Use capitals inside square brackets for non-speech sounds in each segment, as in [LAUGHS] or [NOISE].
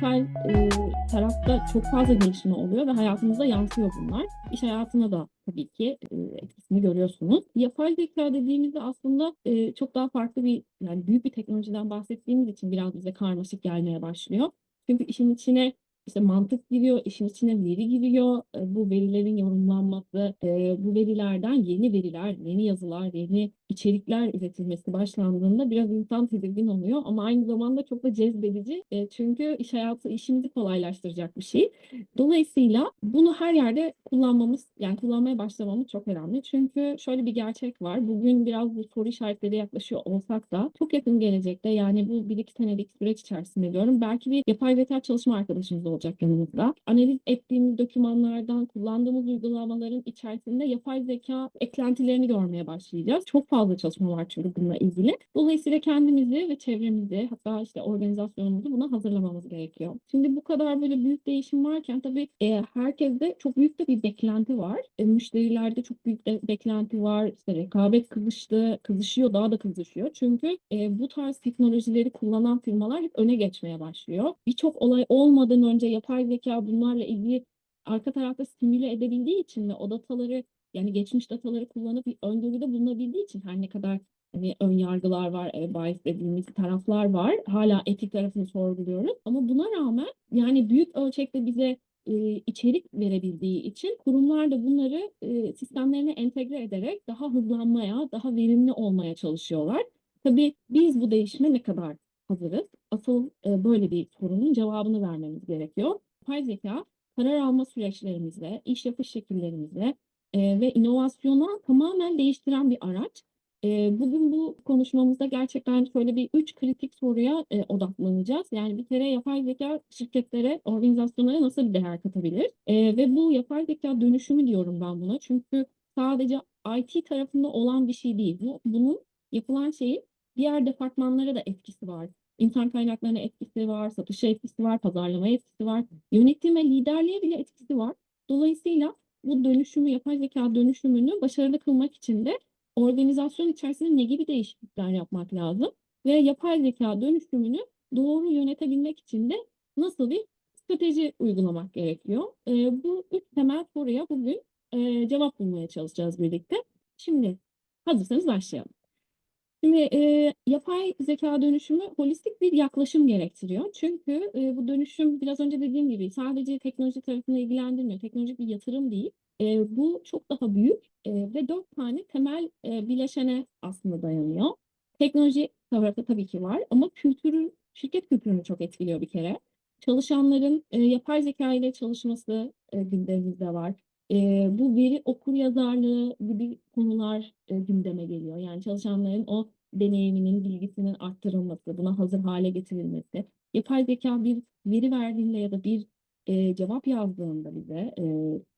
dijital e, tarafta çok fazla gelişme oluyor ve hayatımıza yansıyor bunlar. İş hayatına da tabii ki e, etkisini görüyorsunuz. Yapay zeka dediğimizde aslında e, çok daha farklı bir, yani büyük bir teknolojiden bahsettiğimiz için biraz bize karmaşık gelmeye başlıyor. Çünkü işin içine işte mantık giriyor, işin içine veri giriyor. E, bu verilerin yorumlanması, e, bu verilerden yeni veriler, yeni yazılar, yeni içerikler üretilmesi başlandığında biraz insan tedirgin oluyor. Ama aynı zamanda çok da cezbedici. E, çünkü iş hayatı işimizi kolaylaştıracak bir şey. Dolayısıyla bunu her yerde kullanmamız, yani kullanmaya başlamamız çok önemli. Çünkü şöyle bir gerçek var. Bugün biraz bu soru işaretleri yaklaşıyor olsak da çok yakın gelecekte yani bu bir iki senelik süreç içerisinde diyorum. Belki bir yapay zeka çalışma arkadaşımız olacak yanımızda. Analiz ettiğimiz dokümanlardan, kullandığımız uygulamaların içerisinde yapay zeka eklentilerini görmeye başlayacağız. Çok fazla çalışma var çünkü bununla ilgili. Dolayısıyla kendimizi ve çevremizi hatta işte organizasyonumuzu buna hazırlamamız gerekiyor. Şimdi bu kadar böyle büyük değişim varken tabii e, herkeste çok büyük de bir beklenti var. E, müşterilerde çok büyük de beklenti var. İşte rekabet kızıştı, kızışıyor, daha da kızışıyor. Çünkü e, bu tarz teknolojileri kullanan firmalar hep öne geçmeye başlıyor. Birçok olay olmadan önce yapay zeka bunlarla ilgili arka tarafta simüle edebildiği için ve o dataları yani geçmiş dataları kullanıp öngörüde bulunabildiği için her ne kadar hani ön yargılar var, e, bias dediğimiz taraflar var. Hala etik tarafını sorguluyoruz. Ama buna rağmen yani büyük ölçekte bize e, içerik verebildiği için kurumlar da bunları e, sistemlerine entegre ederek daha hızlanmaya, daha verimli olmaya çalışıyorlar. Tabii biz bu değişime ne kadar hazırız? Asıl e, böyle bir sorunun cevabını vermemiz gerekiyor. Yapay zeka karar alma süreçlerimizde, iş yapış şekillerimizde e, ve inovasyona tamamen değiştiren bir araç. E, bugün bu konuşmamızda gerçekten şöyle bir üç kritik soruya e, odaklanacağız. Yani bir kere yapay zeka şirketlere, organizasyonlara nasıl bir değer katabilir? E, ve bu yapay zeka dönüşümü diyorum ben buna. Çünkü sadece IT tarafında olan bir şey değil. Bu, bunun yapılan şeyin diğer departmanlara da etkisi var. İnsan kaynaklarına etkisi var, satışa etkisi var, pazarlamaya etkisi var, yönetime, liderliğe bile etkisi var. Dolayısıyla bu dönüşümü, yapay zeka dönüşümünü başarılı kılmak için de organizasyon içerisinde ne gibi değişiklikler yapmak lazım ve yapay zeka dönüşümünü doğru yönetebilmek için de nasıl bir strateji uygulamak gerekiyor? E, bu üç temel soruya bugün e, cevap bulmaya çalışacağız birlikte. Şimdi hazırsanız başlayalım. Şimdi e, yapay zeka dönüşümü holistik bir yaklaşım gerektiriyor. Çünkü e, bu dönüşüm biraz önce dediğim gibi sadece teknoloji tarafını ilgilendirmiyor. Teknolojik bir yatırım değil. E, bu çok daha büyük e, ve dört tane temel e, bileşene aslında dayanıyor. Teknoloji tarafı tabii ki var ama kültürü, şirket kültürünü çok etkiliyor bir kere. Çalışanların e, yapay zeka ile çalışması e, gündemimizde var. E, bu veri okur yazarlığı gibi konular e, gündeme geliyor. Yani çalışanların o deneyiminin, bilgisinin arttırılması, buna hazır hale getirilmesi. Yapay zeka bir veri verdiğinde ya da bir e, cevap yazdığında bize e,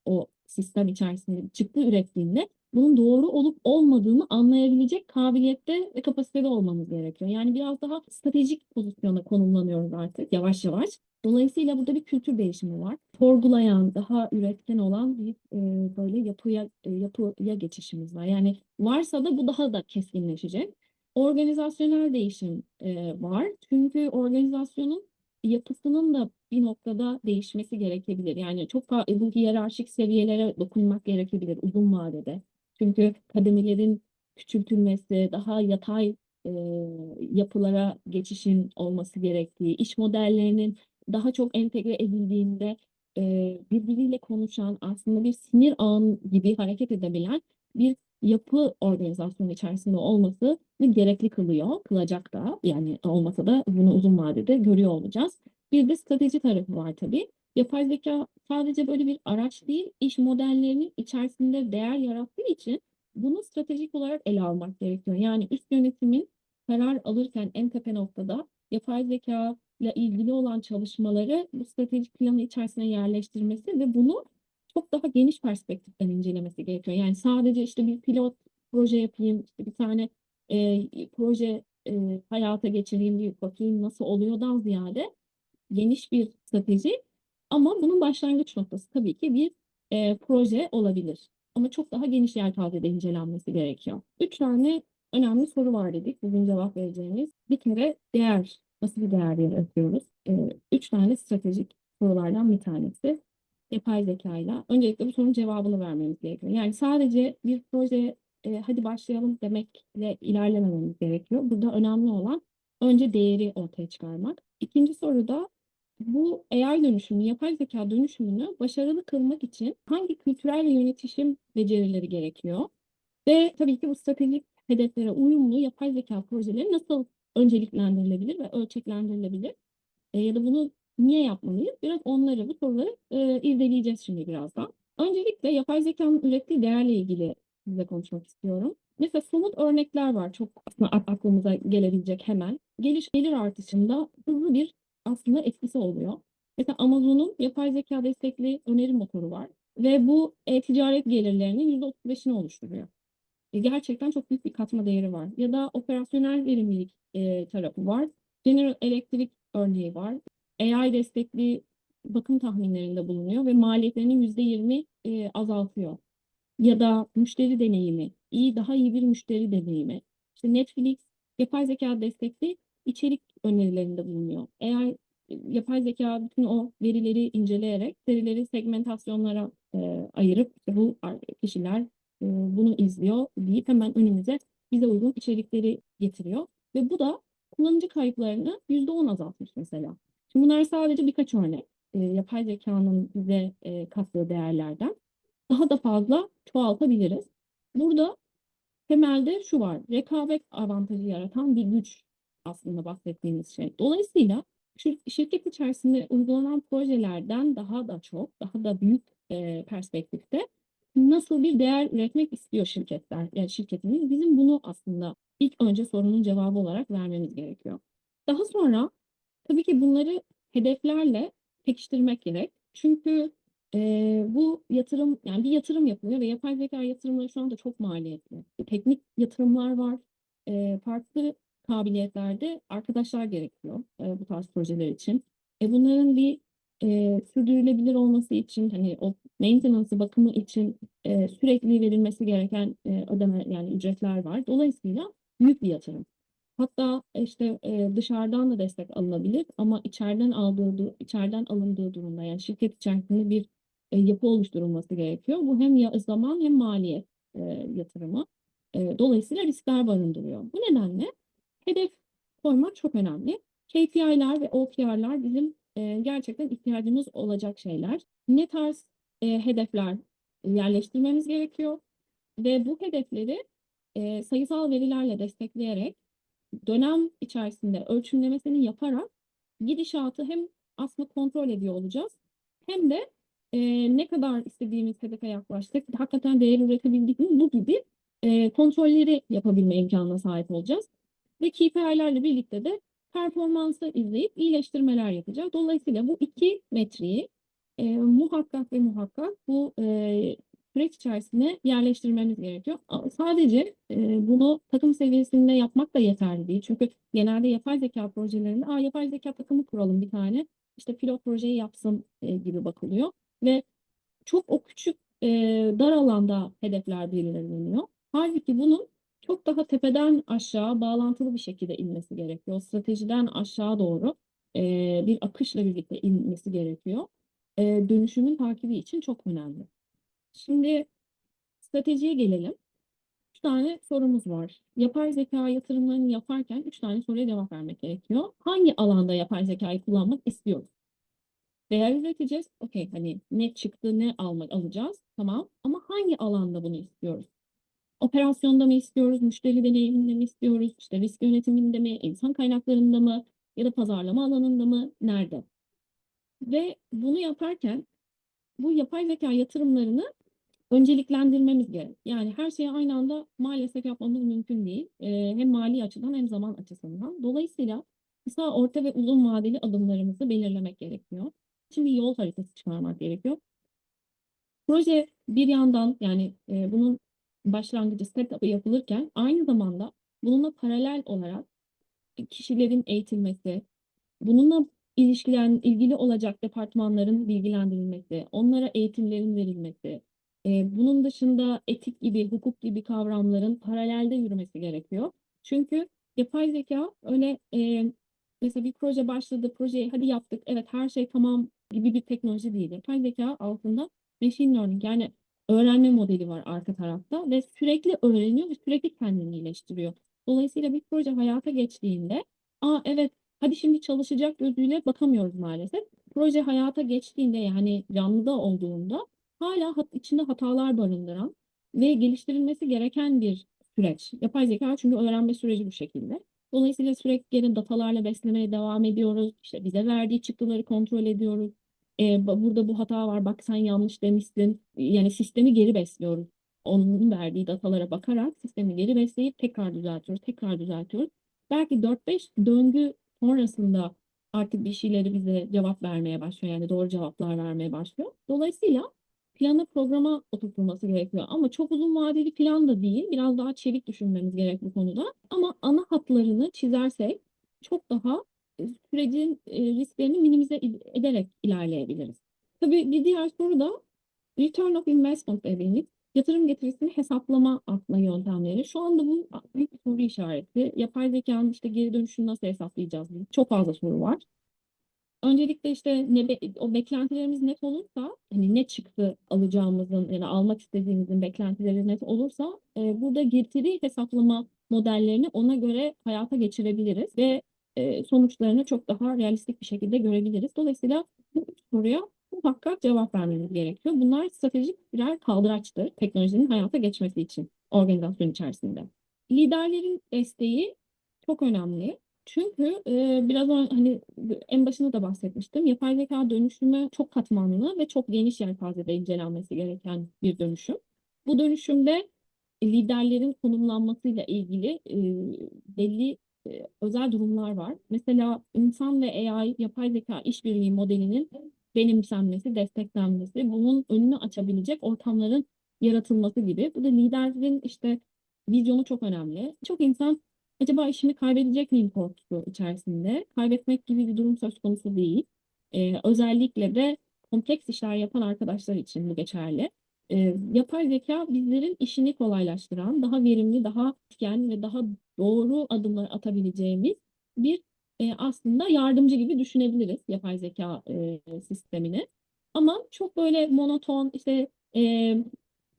o sistem içerisinde çıktı ürettiğinde bunun doğru olup olmadığını anlayabilecek kabiliyette ve kapasitede olmamız gerekiyor. Yani biraz daha stratejik pozisyona konumlanıyoruz artık yavaş yavaş. Dolayısıyla burada bir kültür değişimi var. Sorgulayan, daha üretken olan bir e, böyle yapıya e, yapıya geçişimiz var. Yani varsa da bu daha da keskinleşecek. Organizasyonel değişim e, var. Çünkü organizasyonun yapısının da bir noktada değişmesi gerekebilir. Yani çok bu hiyerarşik seviyelere dokunmak gerekebilir uzun vadede. Çünkü kademelerin küçültülmesi, daha yatay e, yapılara geçişin olması gerektiği, iş modellerinin daha çok entegre edildiğinde e, birbiriyle konuşan aslında bir sinir ağın gibi hareket edebilen bir yapı organizasyon içerisinde olması gerekli kılıyor, kılacak da yani olmasa da bunu uzun vadede görüyor olacağız. Bir de strateji tarafı var tabii. Yapay zeka sadece böyle bir araç değil, iş modellerinin içerisinde değer yarattığı için bunu stratejik olarak ele almak gerekiyor. Yani üst yönetimin karar alırken en tepe noktada yapay zeka ile ilgili olan çalışmaları bu stratejik planı içerisine yerleştirmesi ve bunu çok daha geniş perspektiften incelemesi gerekiyor. Yani sadece işte bir pilot proje yapayım, işte bir tane e, proje e, hayata geçireyim, bir bakayım nasıl oluyordan ziyade geniş bir strateji ama bunun başlangıç noktası tabii ki bir e, proje olabilir. Ama çok daha geniş yelpazede incelenmesi gerekiyor. Üç tane önemli soru var dedik bugün cevap vereceğimiz. Bir kere değer, nasıl bir değer yaratıyoruz? e, üç tane stratejik sorulardan bir tanesi yapay zekayla. Öncelikle bu sorunun cevabını vermemiz gerekiyor. Yani sadece bir proje e, hadi başlayalım demekle ilerlemememiz gerekiyor. Burada önemli olan önce değeri ortaya çıkarmak. İkinci soruda bu AI dönüşümü, yapay zeka dönüşümünü başarılı kılmak için hangi kültürel ve yönetişim becerileri gerekiyor? Ve tabii ki bu stratejik hedeflere uyumlu yapay zeka projeleri nasıl önceliklendirilebilir ve ölçeklendirilebilir? E, ya da bunu niye yapmalıyız? Biraz onları, bu soruları e, irdeleyeceğiz şimdi birazdan. Öncelikle yapay zekanın ürettiği değerle ilgili size konuşmak istiyorum. Mesela somut örnekler var çok aslında aklımıza gelebilecek hemen. Geliş gelir artışında hızlı bir aslında etkisi oluyor. Mesela Amazon'un yapay zeka destekli öneri motoru var ve bu e-ticaret gelirlerinin %35'ini oluşturuyor. E, gerçekten çok büyük bir katma değeri var. Ya da operasyonel verimlilik e, tarafı var. General Electric örneği var. AI destekli bakım tahminlerinde bulunuyor ve maliyetlerinin %20 e, azaltıyor. Ya da müşteri deneyimi, iyi daha iyi bir müşteri deneyimi. İşte Netflix yapay zeka destekli içerik önerilerinde bulunuyor. AI yapay zeka bütün o verileri inceleyerek verileri segmentasyonlara e, ayırıp bu kişiler e, bunu izliyor deyip hemen önümüze bize uygun içerikleri getiriyor. Ve bu da kullanıcı kayıplarını %10 azaltmış mesela. Şimdi bunlar sadece birkaç örnek. E, yapay zekanın bize e, kattığı değerlerden. Daha da fazla çoğaltabiliriz. Burada temelde şu var. Rekabet avantajı yaratan bir güç aslında bahsettiğimiz şey. Dolayısıyla şirket içerisinde uygulanan projelerden daha da çok, daha da büyük e, perspektifte nasıl bir değer üretmek istiyor şirketler, yani şirketimiz. Bizim bunu aslında ilk önce sorunun cevabı olarak vermemiz gerekiyor. Daha sonra tabii ki bunları hedeflerle pekiştirmek gerek. Çünkü e, bu yatırım, yani bir yatırım yapılıyor ve yapay zeka yatırımları şu anda çok maliyetli. Teknik yatırımlar var, e, farklı kabiliyetlerde arkadaşlar gerekiyor e, bu tarz projeler için. E, bunların bir e, sürdürülebilir olması için hani o maintenance bakımı için e, sürekli verilmesi gereken e, ödeme yani ücretler var. Dolayısıyla büyük bir yatırım. Hatta işte e, dışarıdan da destek alınabilir ama içeriden aldığı içeriden alındığı durumda yani şirket içerisinde bir e, yapı oluşturulması gerekiyor. Bu hem ya, zaman hem maliyet e, yatırımı. E, dolayısıyla riskler barındırıyor. Bu nedenle hedef koymak çok önemli. KPI'ler ve OKR'lar bizim e, gerçekten ihtiyacımız olacak şeyler. Ne tarz e, hedefler yerleştirmemiz gerekiyor ve bu hedefleri e, sayısal verilerle destekleyerek dönem içerisinde ölçümlemesini yaparak gidişatı hem aslında kontrol ediyor olacağız hem de e, ne kadar istediğimiz hedefe yaklaştık, hakikaten değer üretebildik mi bu gibi e, kontrolleri yapabilme imkanına sahip olacağız. Ve KPI'lerle birlikte de performansı izleyip iyileştirmeler yapacağız. Dolayısıyla bu iki metriği e, muhakkak ve muhakkak bu e, süreç içerisine yerleştirmemiz gerekiyor. Sadece e, bunu takım seviyesinde yapmak da yeterli değil. Çünkü genelde yapay zeka projelerinde Aa, yapay zeka takımı kuralım bir tane. İşte pilot projeyi yapsın e, gibi bakılıyor. Ve çok o küçük e, dar alanda hedefler belirleniyor. Halbuki bunun çok daha tepeden aşağı bağlantılı bir şekilde inmesi gerekiyor. Stratejiden aşağı doğru e, bir akışla birlikte inmesi gerekiyor. E, dönüşümün takibi için çok önemli. Şimdi stratejiye gelelim. Üç tane sorumuz var. Yapay zeka yatırımlarını yaparken üç tane soruya cevap vermek gerekiyor. Hangi alanda yapay zekayı kullanmak istiyoruz? Değer üreteceğiz. Okey hani ne çıktı ne almak alacağız. Tamam. Ama hangi alanda bunu istiyoruz? Operasyonda mı istiyoruz? Müşteri deneyiminde mi istiyoruz? İşte risk yönetiminde mi? insan kaynaklarında mı? Ya da pazarlama alanında mı? Nerede? Ve bunu yaparken bu yapay zeka yatırımlarını önceliklendirmemiz gerek. Yani her şeyi aynı anda maalesef yapmamız mümkün değil. Ee, hem mali açıdan hem zaman açısından. Dolayısıyla kısa, orta ve uzun vadeli adımlarımızı belirlemek gerekiyor. Şimdi yol haritası çıkarmak gerekiyor. Proje bir yandan yani e, bunun başlangıcı setup'ı yapılırken aynı zamanda bununla paralel olarak kişilerin eğitilmesi, bununla ilişkilen, ilgili olacak departmanların bilgilendirilmesi, onlara eğitimlerin verilmesi, e, bunun dışında etik gibi, hukuk gibi kavramların paralelde yürümesi gerekiyor. Çünkü yapay zeka öyle e, mesela bir proje başladı, projeyi hadi yaptık, evet her şey tamam gibi bir teknoloji değil. Yapay zeka altında machine learning yani öğrenme modeli var arka tarafta ve sürekli öğreniyor ve sürekli kendini iyileştiriyor. Dolayısıyla bir proje hayata geçtiğinde, aa evet hadi şimdi çalışacak gözüyle bakamıyoruz maalesef. Proje hayata geçtiğinde yani canlıda olduğunda hala hat, içinde hatalar barındıran ve geliştirilmesi gereken bir süreç. Yapay zeka çünkü öğrenme süreci bu şekilde. Dolayısıyla sürekli gelen datalarla beslemeye devam ediyoruz. İşte bize verdiği çıktıları kontrol ediyoruz. Ee, burada bu hata var, bak sen yanlış demişsin. Yani sistemi geri besliyoruz. Onun verdiği datalara bakarak sistemi geri besleyip tekrar düzeltiyoruz, tekrar düzeltiyoruz. Belki 4-5 döngü sonrasında artık bir şeyleri bize cevap vermeye başlıyor. Yani doğru cevaplar vermeye başlıyor. Dolayısıyla plana programa oturtulması gerekiyor. Ama çok uzun vadeli plan da değil. Biraz daha çevik düşünmemiz gerek bu konuda. Ama ana hatlarını çizersek çok daha e, sürecin e, risklerini minimize ederek ilerleyebiliriz. Tabii bir diğer soru da return of investment dediğimiz yatırım getirisini hesaplama aslında yöntemleri. Şu anda bu büyük bir soru işareti. Yapay zekanın işte geri dönüşünü nasıl hesaplayacağız? Çok fazla soru var. Öncelikle işte ne o beklentilerimiz net olursa, hani ne çıktı alacağımızın yani almak istediğimizin beklentileri net olursa e, burada getiri hesaplama modellerini ona göre hayata geçirebiliriz ve e, sonuçlarını çok daha realistik bir şekilde görebiliriz. Dolayısıyla bu soruya muhakkak cevap vermemiz gerekiyor. Bunlar stratejik birer kaldıraçtır teknolojinin hayata geçmesi için organizasyon içerisinde. Liderlerin desteği çok önemli. Çünkü e, biraz ön- hani en başında da bahsetmiştim. Yapay zeka dönüşümü çok katmanlı ve çok geniş yelpazede incelenmesi gereken bir dönüşüm. Bu dönüşümde liderlerin konumlanmasıyla ilgili e, belli e, özel durumlar var. Mesela insan ve AI yapay zeka işbirliği modelinin benimsenmesi, desteklenmesi, bunun önünü açabilecek ortamların yaratılması gibi. Bu da liderin işte vizyonu çok önemli. Çok insan acaba işimi kaybedecek miyim korkusu içerisinde. Kaybetmek gibi bir durum söz konusu değil. Ee, özellikle de kompleks işler yapan arkadaşlar için bu geçerli. Ee, yapay zeka bizlerin işini kolaylaştıran, daha verimli, daha etken ve daha doğru adımlar atabileceğimiz bir e, aslında yardımcı gibi düşünebiliriz yapay zeka e, sistemini. Ama çok böyle monoton, işte e,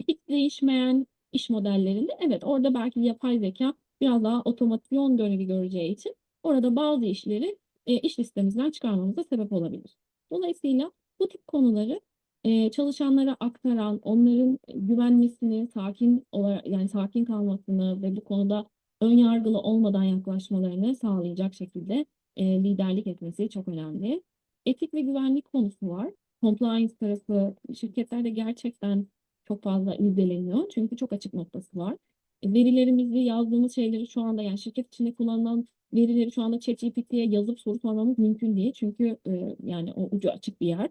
hiç değişmeyen iş modellerinde evet orada belki yapay zeka biraz daha otomasyon görevi göreceği için orada bazı işleri e, iş listemizden çıkarmamıza sebep olabilir. Dolayısıyla bu tip konuları e, çalışanlara aktaran, onların güvenmesini, sakin olarak yani sakin kalmasını ve bu konuda ön yargılı olmadan yaklaşmalarını sağlayacak şekilde e, liderlik etmesi çok önemli. Etik ve güvenlik konusu var. Compliance tarafı şirketlerde gerçekten çok fazla irdeleniyor. Çünkü çok açık noktası var. Verilerimizi yazdığımız şeyleri şu anda yani şirket içinde kullanılan verileri şu anda ChatGPT'ye yazıp soru sormamız mümkün değil. Çünkü e, yani o ucu açık bir yer.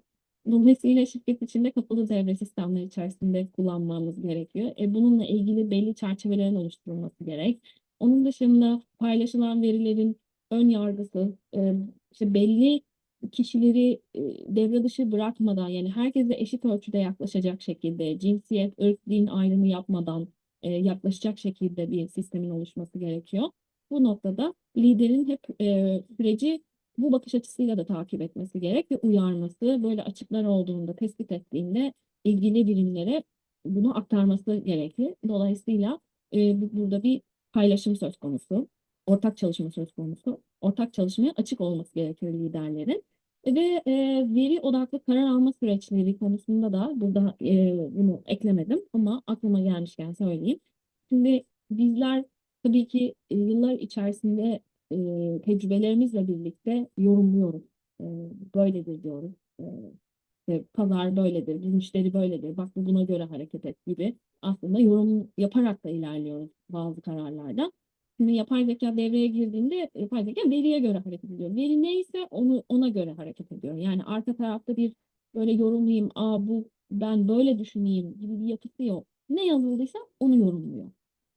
Dolayısıyla şirket içinde kapalı devre sistemleri içerisinde kullanmamız gerekiyor. E, bununla ilgili belli çerçevelerin oluşturulması gerek. Onun dışında paylaşılan verilerin ön yargısı, e, işte belli kişileri e, devre dışı bırakmadan yani herkese eşit ölçüde yaklaşacak şekilde cinsiyet, ırk, din ayrımı yapmadan e, yaklaşacak şekilde bir sistemin oluşması gerekiyor. Bu noktada liderin hep e, süreci bu bakış açısıyla da takip etmesi gerek ve uyarması, böyle açıklar olduğunda tespit ettiğinde ilgili birimlere bunu aktarması gerekli. Dolayısıyla e, burada bir paylaşım söz konusu, ortak çalışma söz konusu. Ortak çalışmaya açık olması gerekiyor liderlerin. Ve e, veri odaklı karar alma süreçleri konusunda da burada e, bunu eklemedim ama aklıma gelmişken söyleyeyim. Şimdi bizler tabii ki e, yıllar içerisinde e, tecrübelerimizle birlikte yorumluyoruz. E, böyledir diyoruz. E, işte pazar böyledir, müşteri böyledir, bak bu buna göre hareket et gibi aslında yorum yaparak da ilerliyoruz bazı kararlarda. Şimdi yapay zeka devreye girdiğinde yapay zeka veriye göre hareket ediyor. Veri neyse onu ona göre hareket ediyor. Yani arka tarafta bir böyle yorumlayayım, aa bu ben böyle düşüneyim gibi bir yapısı yok. Ne yazıldıysa onu yorumluyor.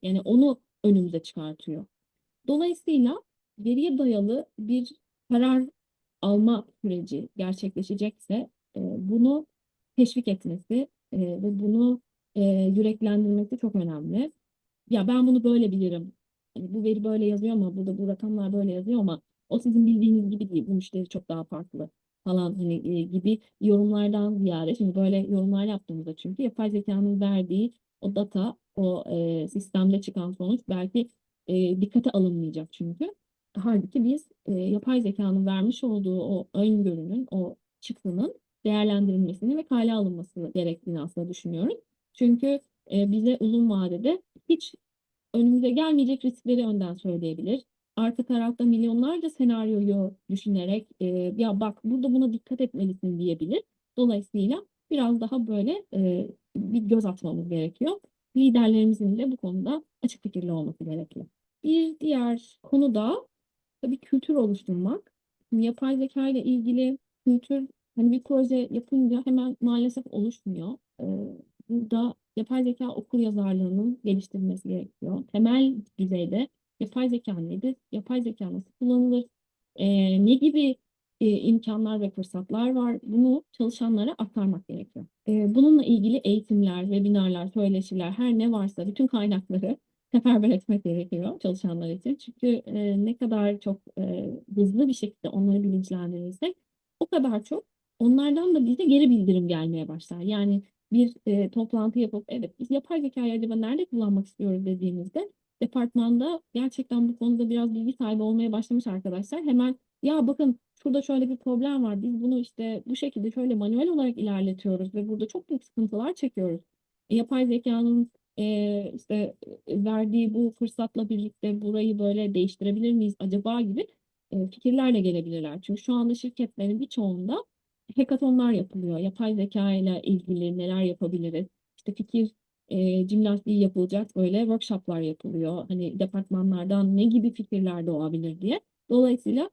Yani onu önümüze çıkartıyor. Dolayısıyla veriye dayalı bir karar alma süreci gerçekleşecekse e, bunu teşvik etmesi e, ve bunu e, yüreklendirmesi çok önemli. Ya ben bunu böyle bilirim. Hani bu veri böyle yazıyor ama burada bu rakamlar böyle yazıyor ama o sizin bildiğiniz gibi değil, bu müşteri çok daha farklı falan hani e, gibi yorumlardan ziyade şimdi böyle yorumlar yaptığımızda çünkü yapay zekanın verdiği o data, o e, sistemde çıkan sonuç belki e, dikkate alınmayacak çünkü. Halbuki biz e, yapay zekanın vermiş olduğu o öngörünün, o çıktının değerlendirilmesini ve kale alınması gerektiğini aslında düşünüyorum. Çünkü e, bize uzun vadede hiç önümüze gelmeyecek riskleri önden söyleyebilir. Arka tarafta milyonlarca senaryoyu düşünerek e, ya bak burada buna dikkat etmelisin diyebilir. Dolayısıyla biraz daha böyle e, bir göz atmamız gerekiyor. Liderlerimizin de bu konuda açık fikirli olması gerekli. Bir diğer konu da tabii kültür oluşturmak. Yapay zeka ile ilgili kültür hani bir proje yapınca hemen maalesef oluşmuyor. Ee, burada yapay zeka okur yazarlığının geliştirilmesi gerekiyor. Temel düzeyde yapay zeka nedir? Yapay zeka nasıl kullanılır? Ee, ne gibi e, imkanlar ve fırsatlar var? Bunu çalışanlara aktarmak gerekiyor. Ee, bununla ilgili eğitimler, webinarlar, söyleşiler, her ne varsa bütün kaynakları seferber etmek gerekiyor çalışanlar için. Çünkü e, ne kadar çok e, hızlı bir şekilde onları bilinçlendirirsek o kadar çok onlardan da bize geri bildirim gelmeye başlar. Yani bir e, toplantı yapıp evet biz yapay zekayı acaba nerede kullanmak istiyoruz dediğimizde departmanda gerçekten bu konuda biraz bilgi sahibi olmaya başlamış arkadaşlar. Hemen ya bakın şurada şöyle bir problem var. Biz bunu işte bu şekilde şöyle manuel olarak ilerletiyoruz ve burada çok büyük sıkıntılar çekiyoruz. E, yapay zekanın e, işte verdiği bu fırsatla birlikte burayı böyle değiştirebilir miyiz acaba gibi e, fikirlerle gelebilirler. Çünkü şu anda şirketlerin birçoğunda hackathonlar yapılıyor. Yapay zeka ile ilgili neler yapabiliriz? İşte fikir e, jimnastiği yapılacak böyle workshoplar yapılıyor. Hani departmanlardan ne gibi fikirler doğabilir diye. Dolayısıyla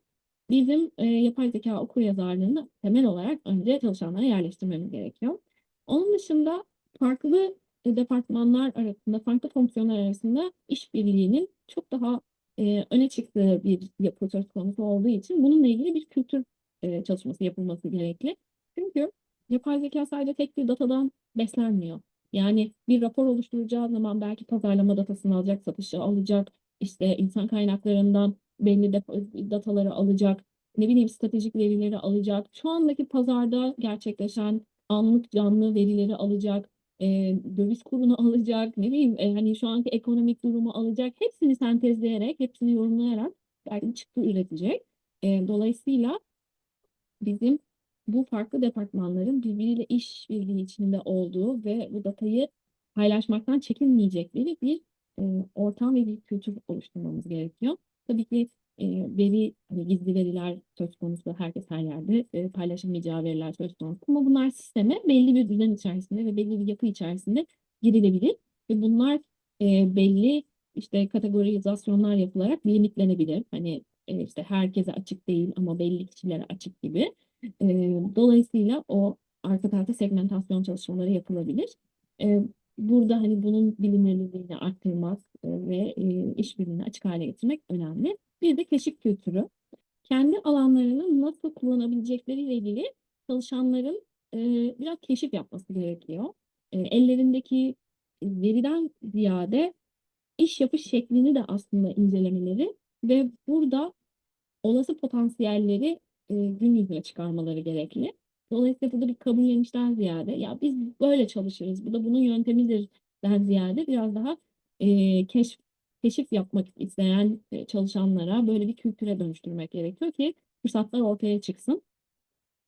bizim e, yapay zeka okuryazarlığını temel olarak önce çalışanlara yerleştirmemiz gerekiyor. Onun dışında farklı departmanlar arasında, farklı fonksiyonlar arasında işbirliğinin çok daha e, öne çıktığı bir yapı söz konusu olduğu için bununla ilgili bir kültür e, çalışması yapılması gerekli. Çünkü yapay zeka sadece tek bir datadan beslenmiyor. Yani bir rapor oluşturacağı zaman belki pazarlama datasını alacak, satışı alacak, işte insan kaynaklarından belli dataları alacak, ne bileyim stratejik verileri alacak. Şu andaki pazarda gerçekleşen anlık canlı verileri alacak, e, döviz kurunu alacak, ne bileyim e, hani şu anki ekonomik durumu alacak. Hepsini sentezleyerek, hepsini yorumlayarak belki bir çıktı üretecek. E, dolayısıyla bizim bu farklı departmanların birbiriyle işbirliği içinde olduğu ve bu datayı paylaşmaktan çekinmeyecekleri bir e, ortam ve bir kültür oluşturmamız gerekiyor. Tabii ki veri, hani gizli veriler söz konusu herkes her yerde e, paylaşamayacağı veriler söz konusu. Ama bunlar sisteme belli bir düzen içerisinde ve belli bir yapı içerisinde girilebilir. Ve bunlar e, belli işte kategorizasyonlar yapılarak limitlenebilir. Hani e, işte herkese açık değil ama belli kişilere açık gibi. E, dolayısıyla o arka tarafta segmentasyon çalışmaları yapılabilir. E, burada hani bunun bilinirliğini arttırmak ve e, işbirliğini açık hale getirmek önemli. Bir de keşif kültürü. Kendi alanlarını nasıl kullanabilecekleriyle ilgili çalışanların e, biraz keşif yapması gerekiyor. E, ellerindeki veriden ziyade iş yapış şeklini de aslında incelemeleri ve burada olası potansiyelleri e, gün yüzüne çıkarmaları gerekli. Dolayısıyla burada bir kabullenişten ziyade ya biz böyle çalışırız, bu da bunun yöntemidir den ziyade biraz daha e, keşf, keşif yapmak isteyen e, çalışanlara böyle bir kültüre dönüştürmek gerekiyor ki fırsatlar ortaya çıksın.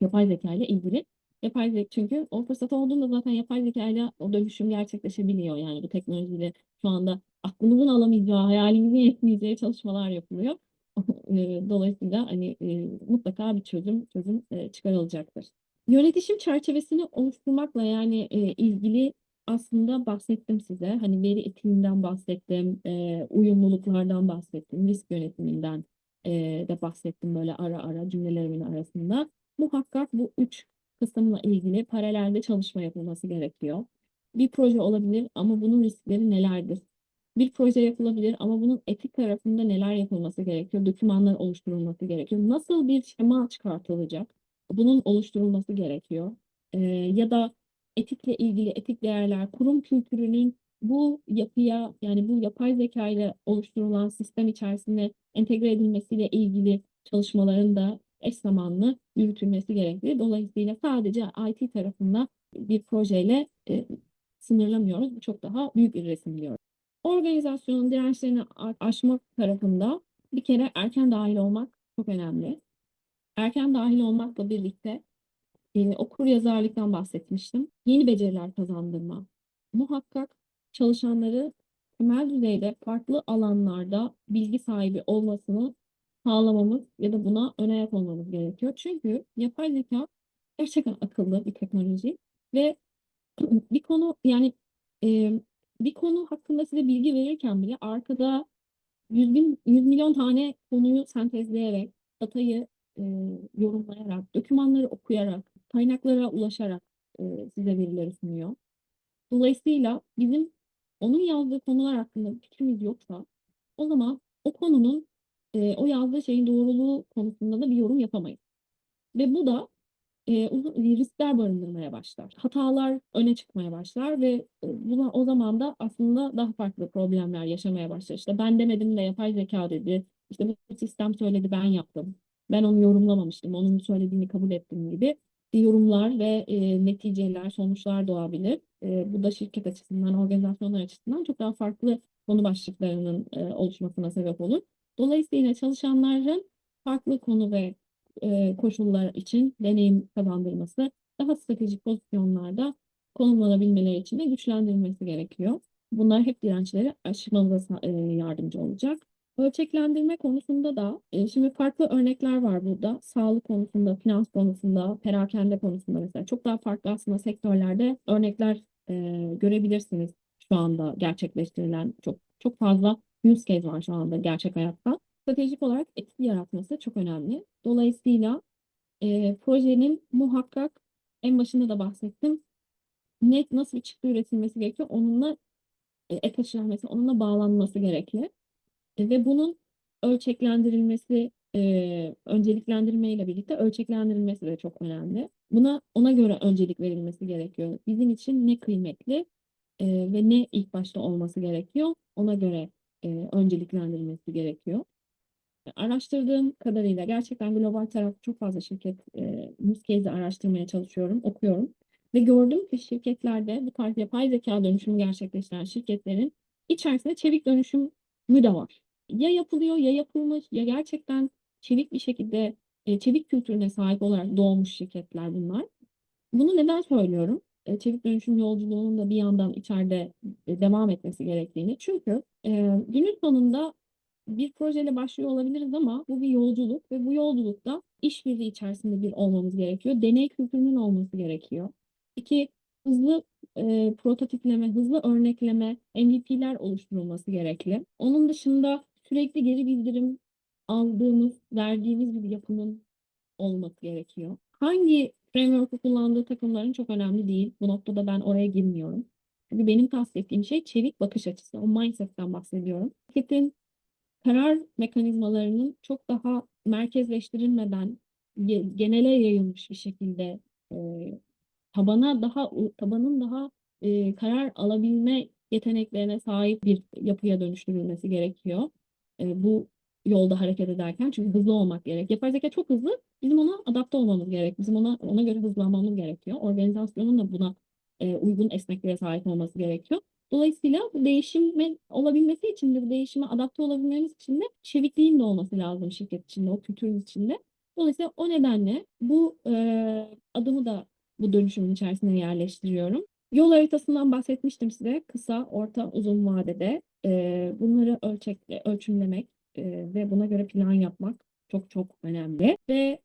Yapay zeka ile ilgili. Yapay zeka çünkü o fırsat olduğunda zaten yapay zeka ile o dönüşüm gerçekleşebiliyor. Yani bu teknolojiyle şu anda aklımızın alamayacağı, hayalimizin yetmeyeceği çalışmalar yapılıyor. [LAUGHS] Dolayısıyla hani mutlaka bir çözüm çözüm çıkarılacaktır. Yönetişim çerçevesini oluşturmakla yani ilgili aslında bahsettim size. Hani veri etiğinden bahsettim, uyumluluklardan bahsettim, risk yönetiminden de bahsettim böyle ara ara cümlelerimin arasında. Muhakkak bu üç kısımla ilgili paralelde çalışma yapılması gerekiyor. Bir proje olabilir ama bunun riskleri nelerdir? bir proje yapılabilir ama bunun etik tarafında neler yapılması gerekiyor? Dokümanlar oluşturulması gerekiyor. Nasıl bir şema çıkartılacak? Bunun oluşturulması gerekiyor. Ee, ya da etikle ilgili etik değerler, kurum kültürünün bu yapıya yani bu yapay zeka ile oluşturulan sistem içerisinde entegre edilmesiyle ilgili çalışmaların da eş zamanlı yürütülmesi gerekli. Dolayısıyla sadece IT tarafında bir projeyle e, sınırlamıyoruz. Bu çok daha büyük bir resim diyoruz. Organizasyonun dirençlerini aşmak tarafında bir kere erken dahil olmak çok önemli. Erken dahil olmakla birlikte e, okur yazarlıktan bahsetmiştim. Yeni beceriler kazandırma. Muhakkak çalışanları temel düzeyde farklı alanlarda bilgi sahibi olmasını sağlamamız ya da buna ön ayak olmamız gerekiyor. Çünkü yapay zeka gerçekten akıllı bir teknoloji ve [CLEARS THROAT] bir konu yani e, bir konu hakkında size bilgi verirken bile arkada yüz, bin, yüz milyon tane konuyu sentezleyerek, datayı e, yorumlayarak, dokümanları okuyarak, kaynaklara ulaşarak e, size verileri sunuyor. Dolayısıyla bizim onun yazdığı konular hakkında bir fikrimiz yoksa o zaman o konunun e, o yazdığı şeyin doğruluğu konusunda da bir yorum yapamayız. Ve bu da e, uzun riskler barındırmaya başlar. Hatalar öne çıkmaya başlar ve e, buna o zaman da aslında daha farklı problemler yaşamaya başlar. İşte ben demedim de yapay zeka dedi. İşte bu sistem söyledi ben yaptım. Ben onu yorumlamamıştım. Onun söylediğini kabul ettim gibi yorumlar ve e, neticeler, sonuçlar doğabilir. E, bu da şirket açısından, organizasyonlar açısından çok daha farklı konu başlıklarının e, oluşmasına sebep olur. Dolayısıyla çalışanların farklı konu ve e, koşullar için deneyim kazandırması, daha stratejik pozisyonlarda konumlanabilmeleri için de güçlendirilmesi gerekiyor. Bunlar hep dirençleri aşmamıza e, yardımcı olacak. Ölçeklendirme konusunda da e, şimdi farklı örnekler var burada. Sağlık konusunda, finans konusunda, perakende konusunda mesela çok daha farklı aslında sektörlerde örnekler e, görebilirsiniz şu anda gerçekleştirilen çok çok fazla use case var şu anda gerçek hayatta. Stratejik olarak etki yaratması çok önemli. Dolayısıyla e, projenin muhakkak en başında da bahsettim. Net nasıl bir çıktı üretilmesi gerekiyor? Onunla e, taşınması, onunla bağlanması gerekli. E, ve bunun ölçeklendirilmesi, e, önceliklendirme birlikte ölçeklendirilmesi de çok önemli. Buna ona göre öncelik verilmesi gerekiyor. Bizim için ne kıymetli e, ve ne ilk başta olması gerekiyor? Ona göre e, önceliklendirilmesi gerekiyor. Araştırdığım kadarıyla gerçekten global tarafta çok fazla şirket e, use case'i araştırmaya çalışıyorum, okuyorum. Ve gördüm ki şirketlerde bu tarz yapay zeka dönüşümü gerçekleştiren şirketlerin içerisinde çevik dönüşümü de var. Ya yapılıyor ya yapılmış ya gerçekten çevik bir şekilde e, çevik kültürüne sahip olarak doğmuş şirketler bunlar. Bunu neden söylüyorum? E, çevik dönüşüm yolculuğunun da bir yandan içeride e, devam etmesi gerektiğini. Çünkü e, günün sonunda bir projeyle başlıyor olabiliriz ama bu bir yolculuk ve bu yolculukta işbirliği içerisinde bir olmamız gerekiyor. Deney kültürünün olması gerekiyor. İki, hızlı e, prototipleme, hızlı örnekleme, MVP'ler oluşturulması gerekli. Onun dışında sürekli geri bildirim aldığımız, verdiğimiz bir yapının olması gerekiyor. Hangi framework'u kullandığı takımların çok önemli değil. Bu noktada ben oraya girmiyorum. Çünkü benim kastettiğim şey çevik bakış açısı. O mindset'ten bahsediyorum. Şirketin karar mekanizmalarının çok daha merkezleştirilmeden genele yayılmış bir şekilde e, tabana daha tabanın daha e, karar alabilme yeteneklerine sahip bir yapıya dönüştürülmesi gerekiyor. E, bu yolda hareket ederken çünkü hızlı olmak gerek. Yapay zeka çok hızlı. Bizim ona adapte olmamız gerek. Bizim ona ona göre hızlanmamız gerekiyor. Organizasyonun da buna e, uygun esnekliğe sahip olması gerekiyor. Dolayısıyla bu değişimin olabilmesi için de bu değişime adapte olabilmemiz için de çevikliğin de olması lazım şirket içinde, o kültürün içinde. Dolayısıyla o nedenle bu e, adımı da bu dönüşümün içerisine yerleştiriyorum. Yol haritasından bahsetmiştim size. Kısa, orta, uzun vadede bunları ölçekle, ölçümlemek ve buna göre plan yapmak çok çok önemli. Ve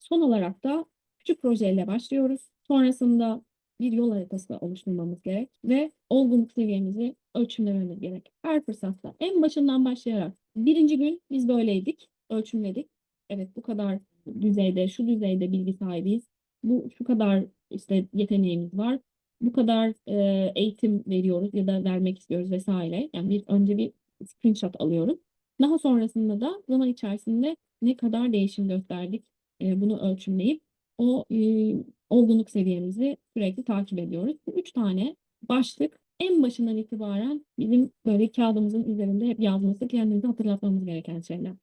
son olarak da küçük projeyle başlıyoruz. Sonrasında bir yol haritası oluşturmamız gerek ve olgunluk seviyemizi ölçümlememiz gerek. Her fırsatta en başından başlayarak birinci gün biz böyleydik, ölçümledik. Evet bu kadar düzeyde, şu düzeyde bilgi sahibiyiz. Bu şu kadar işte yeteneğimiz var. Bu kadar e, eğitim veriyoruz ya da vermek istiyoruz vesaire. Yani bir önce bir screenshot alıyoruz. Daha sonrasında da zaman içerisinde ne kadar değişim gösterdik e, bunu ölçümleyip o e, olgunluk seviyemizi sürekli takip ediyoruz. Bu üç tane başlık en başından itibaren bizim böyle kağıdımızın üzerinde hep yazması, kendimizi hatırlatmamız gereken şeyler.